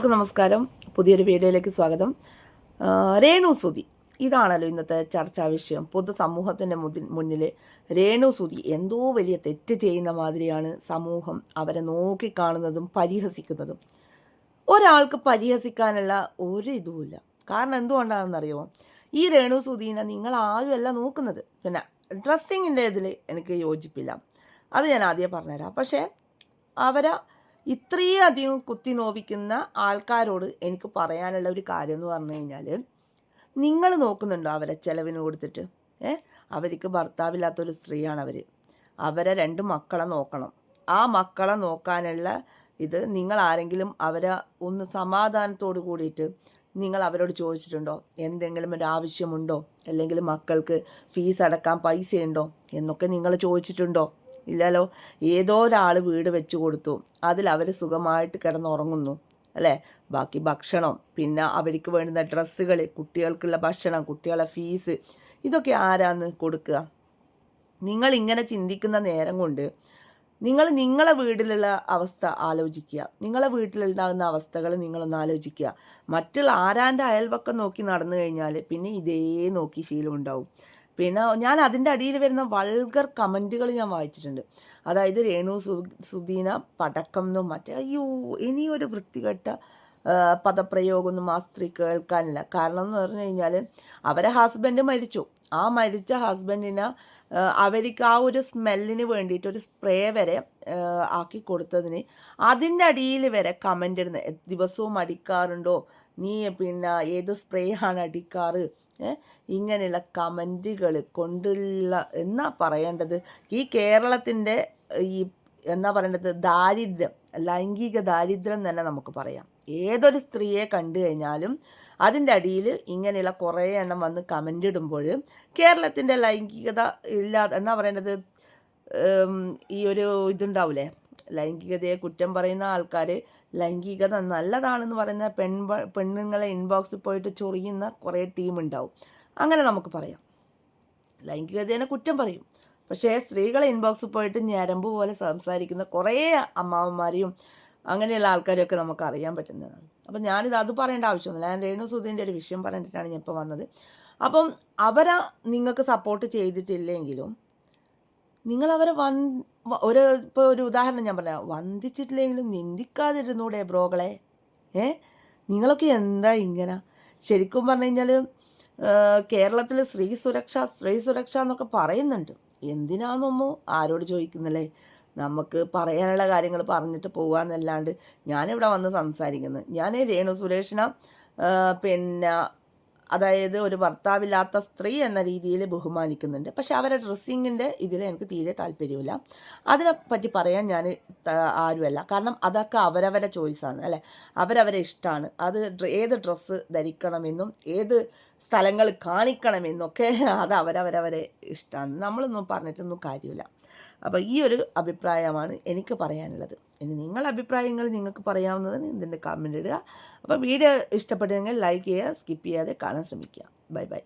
എല്ലാവർക്കും നമസ്കാരം. പുതിയൊരു വീഡിയോയിലേക്ക് സ്വാഗതം. രേണു സുതി ഇതാണല്ലോ ഇന്നത്തെ ചർച്ചാ വിഷയം. പൊതുസമൂഹത്തിന്റെ മുന്നിൽ രേണു സുതി എന്തോ വലിയ തെറ്റ് ചെയ്യുന്ന മാതിരിയാണ് സമൂഹം അവരെ നോക്കിക്കാണുന്നതും പരിഹസിക്കുന്നതും. ഒരാൾക്ക് പരിഹസിക്കാനുള്ള ഒരു ഇതുമില്ല. കാരണം എന്തുകൊണ്ടാണെന്നറിയുമോ ഈ രേണു സുധീനെ നിങ്ങൾ ആരുമല്ല നോക്കുന്നത്. പിന്നെ ഡ്രസ്സിങ്ങിന്റെ ഇതിൽ എനിക്ക് യോജിപ്പില്ല. അത് ഞാൻ ആദ്യം പറഞ്ഞുതരാം. പക്ഷേ അവരെ ഇത്രയും അധികം കുത്തി നോവിക്കുന്ന ആൾക്കാരോട് എനിക്ക് പറയാനുള്ള ഒരു കാര്യം എന്ന് പറഞ്ഞു കഴിഞ്ഞാൽ നിങ്ങൾ നോക്കുന്നുണ്ടോ അവരെ ചിലവിന് കൊടുത്തിട്ട്? ഏ? അവർക്ക് ഭർത്താവില്ലാത്തൊരു സ്ത്രീയാണ് അവർ അവരെ രണ്ട് മക്കളെ നോക്കണം. ആ മക്കളെ നോക്കാനുള്ള ഇത് നിങ്ങൾ ആരെങ്കിലും അവരെ ഒന്ന് സമാധാനത്തോട് കൂടിയിട്ട് നിങ്ങൾ അവരോട് ചോദിച്ചിട്ടുണ്ടോ? എന്തെങ്കിലും ഒരു ആവശ്യമുണ്ടോ? അല്ലെങ്കിൽ മക്കൾക്ക് ഫീസ് അടക്കാൻ പൈസയുണ്ടോ? എന്നൊക്കെ നിങ്ങൾ ചോദിച്ചിട്ടുണ്ടോ? ഇല്ലല്ലോ. ഏതോ ഒരാൾ വീട് വെച്ച് കൊടുത്തു. അതിൽ അവർ സുഖമായിട്ട് കിടന്നുറങ്ങുന്നു. അല്ലേ? ബാക്കി ഭക്ഷണം പിന്നെ അവർക്ക് വേണ്ടുന്ന ഡ്രസ്സുകൾ കുട്ടികൾക്കുള്ള ഭക്ഷണം കുട്ടികളെ ഫീസ് ഇതൊക്കെ ആരാന്ന് കൊടുക്കുക? നിങ്ങൾ ഇങ്ങനെ ചിന്തിക്കുന്ന നേരം കൊണ്ട് നിങ്ങൾ നിങ്ങളെ വീട്ടിലുള്ള അവസ്ഥ ആലോചിക്കുക. നിങ്ങളെ വീട്ടിലുണ്ടാകുന്ന അവസ്ഥകൾ നിങ്ങളൊന്ന് ആലോചിക്കുക. മറ്റുള്ള ആരാന്റെ അയൽവക്കം നോക്കി നടന്നു കഴിഞ്ഞാൽ പിന്നെ ഇതേ നോക്കി ശീലം ഉണ്ടാവും. പിന്നെ ഞാൻ അതിന്റെ അടിയിൽ വരുന്ന വൾഗർ കമന്റുകൾ ഞാൻ വായിച്ചിട്ടുണ്ട്. അതായത് രേണു സു സുദീന പടക്കം എന്നും മറ്റേ അയ്യോ ഇനിയൊരു വൃത്തികെട്ട പദപ്രയോഗമൊന്നും ആ സ്ത്രീ കേൾക്കാനില്ല. കാരണം എന്ന് പറഞ്ഞു കഴിഞ്ഞാൽ അവരെ ഹസ്ബൻഡ് മരിച്ചു. ആ മരിച്ച ഹസ്ബൻഡിന് അവർക്ക് ആ ഒരു സ്മെല്ലിന് വേണ്ടിയിട്ട് ഒരു സ്പ്രേ വരെ ആക്കി കൊടുത്തതിന് അതിന്റെ അടിയിൽ വരെ കമന്റ് ഇടുന്നത് ദിവസവും അടിക്കാറുണ്ടോ? നീ പിന്നെ ഏത് സ്പ്രേ ആണ് അടിക്കാറ്? ഇങ്ങനെയുള്ള കമന്റുകൾ കൊണ്ടുള്ള എന്നാ പറയേണ്ടത്? ഈ കേരളത്തിന്റെ ഈ എന്നാ പറയേണ്ടത്? ദാരിദ്ര്യം. ലൈംഗിക ദാരിദ്ര്യം തന്നെ നമുക്ക് പറയാം. ഏതൊരു സ്ത്രീയെ കണ്ടു കഴിഞ്ഞാലും അതിന്റെ അടിയിൽ ഇങ്ങനെയുള്ള കുറേ എണ്ണം വന്ന് കമന്റ് ഇടുമ്പോൾ കേരളത്തിന്റെ ലൈംഗികത ഇല്ലാതെ എന്നാ പറയേണ്ടത് ഈ ഒരു ഇതുണ്ടാവില്ലേ ലൈംഗികതയെ കുറ്റം പറയുന്ന ആൾക്കാർ ലൈംഗികത നല്ലതാണെന്ന് പറയുന്ന പെൺ പെണ്ണുങ്ങളെ ഇൻബോക്സിൽ പോയിട്ട് ചൊറിയുന്ന കുറേ ടീം ഉണ്ടാവും. അങ്ങനെ നമുക്ക് പറയാം. ലൈംഗികതേനെ കുറ്റം പറയും. പക്ഷേ സ്ത്രീകളെ ഇൻബോക്സിൽ പോയിട്ട് ഞരമ്പ് പോലെ സംസാരിക്കുന്ന കുറേ അമ്മാവന്മാരെയും അങ്ങനെയുള്ള ആൾക്കാരെയൊക്കെ നമുക്ക് അറിയാൻ പറ്റുന്നതാണ്. അപ്പം ഞാനിത് അത് പറയേണ്ട ആവശ്യമൊന്നുമില്ല. ഞാൻ രേണു സുധീന്റെ ഒരു വിഷയം പറഞ്ഞിട്ടാണ് ഞാൻ ഇപ്പോൾ വന്നത്. അപ്പം അവരെ നിങ്ങൾക്ക് സപ്പോർട്ട് ചെയ്തിട്ടില്ലെങ്കിലും നിങ്ങൾ അവരെ വൻ ഒരു ഇപ്പോൾ ഒരു ഉദാഹരണം ഞാൻ പറയാം. വന്ദിച്ചിട്ടില്ലെങ്കിലും നിന്ദിക്കാതിരുന്നൂടെ ബ്രോകളെ? ഏ? നിങ്ങളൊക്കെ എന്താ ഇങ്ങനെ? ശരിക്കും പറഞ്ഞു കഴിഞ്ഞാൽ കേരളത്തിൽ സ്ത്രീ സുരക്ഷ സ്ത്രീ സുരക്ഷ എന്നൊക്കെ പറയുന്നുണ്ട്. എന്തിനാണെന്നൊന്നോ ആരോട് ചോദിക്കുന്നല്ലേ? നമുക്ക് പറയാനുള്ള കാര്യങ്ങൾ പറഞ്ഞിട്ട് പോകാമെന്നല്ലാണ്ട് ഞാനിവിടെ വന്ന് സംസാരിക്കുന്നത്. ഞാൻ രേണു സുരേഷിന പിന്നെ അതായത് ഒരു ഭർത്താവില്ലാത്ത സ്ത്രീ എന്ന രീതിയിൽ ബഹുമാനിക്കുന്നുണ്ട്. പക്ഷെ അവരുടെ ഡ്രസ്സിങ്ങിന്റെ ഇതിൽ എനിക്ക് തീരെ താല്പര്യമില്ല. അതിനെപ്പറ്റി പറയാൻ ഞാൻ ആരുമല്ല. കാരണം അതൊക്കെ അവരവരെ ചോയ്സാണ് അല്ലേ? അവരവരെ ഇഷ്ടമാണ്. അത് ഏത് ഡ്രസ്സ് ധരിക്കണമെന്നും ഏത് സ്ഥലങ്ങൾ കാണിക്കണമെന്നൊക്കെ അത് അവരവരവരെ ഇഷ്ടമാണ്. നമ്മളൊന്നും പറഞ്ഞിട്ടൊന്നും കാര്യമില്ല. അപ്പോൾ ഈ ഒരു അഭിപ്രായമാണ് എനിക്ക് പറയാനുള്ളത്. ഇനി നിങ്ങളുടെ അഭിപ്രായങ്ങൾ നിങ്ങൾക്ക് പറയാവുന്നതിന് ഇതിന്റെ കമന്റ് ഇടുക. അപ്പോൾ വീഡിയോ ഇഷ്ടപ്പെട്ടെങ്കിൽ ലൈക്ക് ചെയ്യുക സ്കിപ്പ് ചെയ്യാതെ കാണാൻ ശ്രമിക്കുക ബൈ ബൈ